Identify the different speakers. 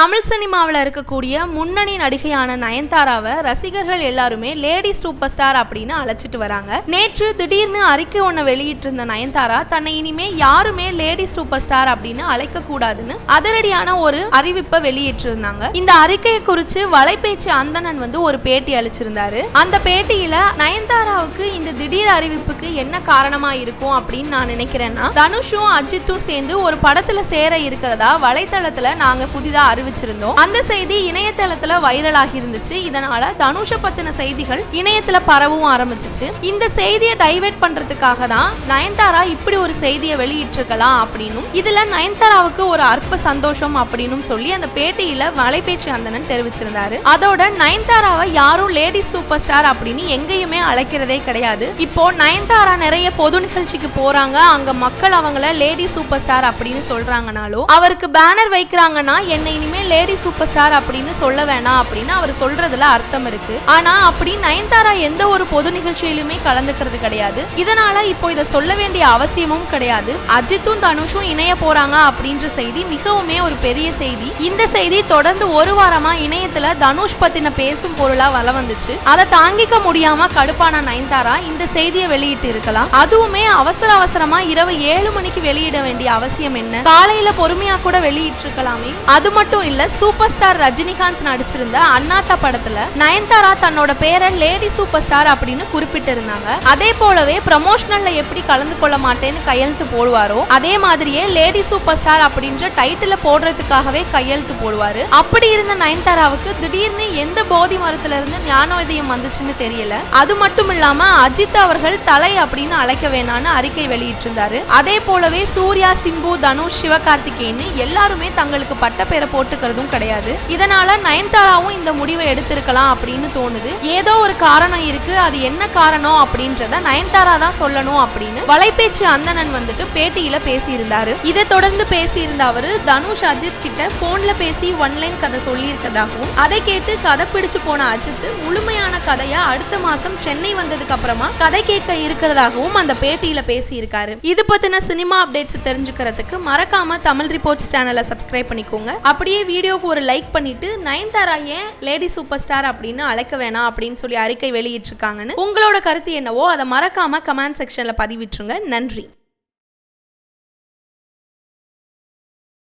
Speaker 1: தமிழ் சினிமாவில் இருக்கக்கூடிய முன்னணி நடிகையான நயன்தாராவை ரசிகர்கள் எல்லாருமே லேடி சூப்பர் ஸ்டார் அப்படின்னு அழைச்சிட்டு வராங்க. நேற்று திடீர்னு அறிக்கை ஒன்று வெளியிட்டிருந்த நயன்தாரா தன்னை இனிமே யாருமே லேடி சூப்பர் ஸ்டார் அப்படின்னு அழைக்க கூடாதுன்னு அதிரடியான ஒரு அறிவிப்பை வெளியிட்டிருந்தாங்க. இந்த அறிக்கையை குறித்து வலைபேச்சு அந்தணன் வந்து ஒரு பேட்டி அளிச்சிருந்தாரு. அந்த பேட்டியில நயன்தாராவுக்கு இந்த திடீர் அறிவிப்புக்கு என்ன காரணமா இருக்கும் அப்படின்னு நான் நினைக்கிறேன்னா தனுஷும் அஜித்தும் சேர்ந்து ஒரு படத்துல சேர இருக்கிறதா வலைத்தளத்துல நாங்க புதிதா அறிவிச்சிருந்தோம் அந்த செய்தி இணையதளத்துல வைரல் ஆகி இருந்துச்சு. இதனால தனுஷ பத்தின செய்திகள் இணையத்துல பரவும் ஆரம்பிச்சிச்சு. இந்த செய்தியை டைவெர்ட் பண்றதுக்காக தான் நயன்தாரா இப்படி ஒரு செய்தியை வெளியிட்டிருக்கலாம் அப்படின்னும் இதுல நயன்தாராவுக்கு ஒரு அற்ப சந்தோஷம் அப்படின்னும் சொல்லி அந்த பேட்டியில மலைபேச்சு அந்தனன் தெரிவிச்சிருந்தாரு. அதோட நயன்தாராவை யாரும் லேடி சூப்பர் ஸ்டார் அப்படின்னு எங்கேயுமே அழைக்கிறதே கிடையாது. இப்போ நயன்தாரா நிறைய பொது நிகழ்ச்சிக்கு போறாங்க. அங்க மக்கள் அவங்கள லேடி சூப்பர் ஸ்டார் அப்படின்னு சொல்றாங்கனாலும் அவருக்கு பேனர் வைக்கிறாங்கன்னா என்னை இனிமே லேடி சூப்பர் ஸ்டார் அப்படின்னு சொல்ல வேணாம் அப்படின்னு அவர் சொல்றதுல அர்த்தம் இருக்கு. ஆனா அப்படி நயன்தாரா எந்த ஒரு பொது நிகழ்ச்சியிலுமே கலந்துக்கிறது கிடையாது. இதனால இப்போ இதை சொல்ல வேண்டிய அவசியமும் கிடையாது. அஜித்தும் தனுஷும் இணைய போறாங்க அப்படின்ற செய்தி மிகவுமே ஒரு பெரிய செய்தி. இந்த செய்தி தொடர்ந்து ஒரு வாரமா இணையத்துல தனுஷ் பத்தின பேசும் பொருளா வல வந்துச்சு. அதை தாங்கிக்க முடியாம கடுப்பான நயன்தாரா இந்த செய்தியை வெளியிட்டு இருக்கலாம். அதுவுமே அவசர அவசரமா இரவு ஏழு மணிக்கு வெளியிட வேண்டிய அவசியம் என்ன? காலையில பொறுமையா கூட வெளியிட்டு இருக்கலாமே அது மட்டும் இல்ல சூப்பர் ஸ்டார் ரஜினிகாந்த் நடிச்சிருந்த அண்ணாத்தா படத்துல நயன்தாரா தன்னோட பேரை லேடி சூப்பர் ஸ்டார் அப்படின்னு குறிப்பிட்டிருந்தாங்க. அதே போலவே ப்ரமோஷனல்ல எப்படி கலந்து கொள்ள மாட்டேன்னு கையெழுத்து போடுவாரோ அதே மாதிரியே லேடி சூப்பர் ஸ்டார் அப்படின்ற டைட்டில போடுறதுக்காகவே கையெழுத்து போடுவாரு. அப்படி இருந்த நயன்தாராவுக்கு திடீர்னு எந்த போதி மரத்துல இருந்து ஞானோதயம் வந்துச்சுன்னு தெரியல. அது மட்டும் இல்லாம அஜித் அவர்கள் தலை அப்படின்னு அழைக்க வேணான்னு அறிக்கை வெளியிட்டிருந்தாரு. அதே போலவே சூர்யா சிம்பு தனுஷ் சிவகார்த்திகேயன் எல்லாருமே தங்களுக்கு பட்ட பேரை இருக்கிறதும் கிடையாது. இதனால நயன்தாராவும் இந்த முடிவை எடுத்திருக்கலாம் அப்படின்னு தோணுது. ஏதோ ஒரு காரணம் இருக்கு. அது என்ன காரணம் அப்படின்றத நயன்தாரா தான் சொல்லணும் அப்படின்னு வலைபேச்சு அந்தணன் வந்துட்டு பேட்டியில பேசியிருந்தாரு. இதை தொடர்ந்து பேசியிருந்த அவரு தனுஷ் அஜித் கிட்ட போன்ல பேசி ஒன்லைன் கதை சொல்லியிருக்கதாகவும் அதை கேட்டு கதை பிடிச்சு போன அஜித் முழுமையான கதையா அடுத்த மாசம் சென்னை வந்ததுக்கு அப்புறமா கதை கேட்க இருக்கிறதாகவும் அந்த பேட்டியில பேசியிருக்காரு. இது பத்தின சினிமா அப்டேட்ஸ் தெரிஞ்சுக்கிறதுக்கு மறக்காம தமிழ் ரிப்போர்ட்ஸ் சேனலை சப்ஸ்கிரைப் பண்ணிக்கோங்க. அப்படியே வீடியோக்கு ஒரு லைக் பண்ணிட்டு நயன்தாரா ஏன் லேடி சூப்பர் ஸ்டார் அப்படின்னு அழைக்க வேணாம் அப்படின்னு சொல்லி அறிக்கை வெளியிட்டிருக்காங்கன்னு உங்களோட கருத்து என்னவோ அதை மறக்காம கமெண்ட் செக்ஷன்ல பதிவிட்டுருங்க. நன்றி.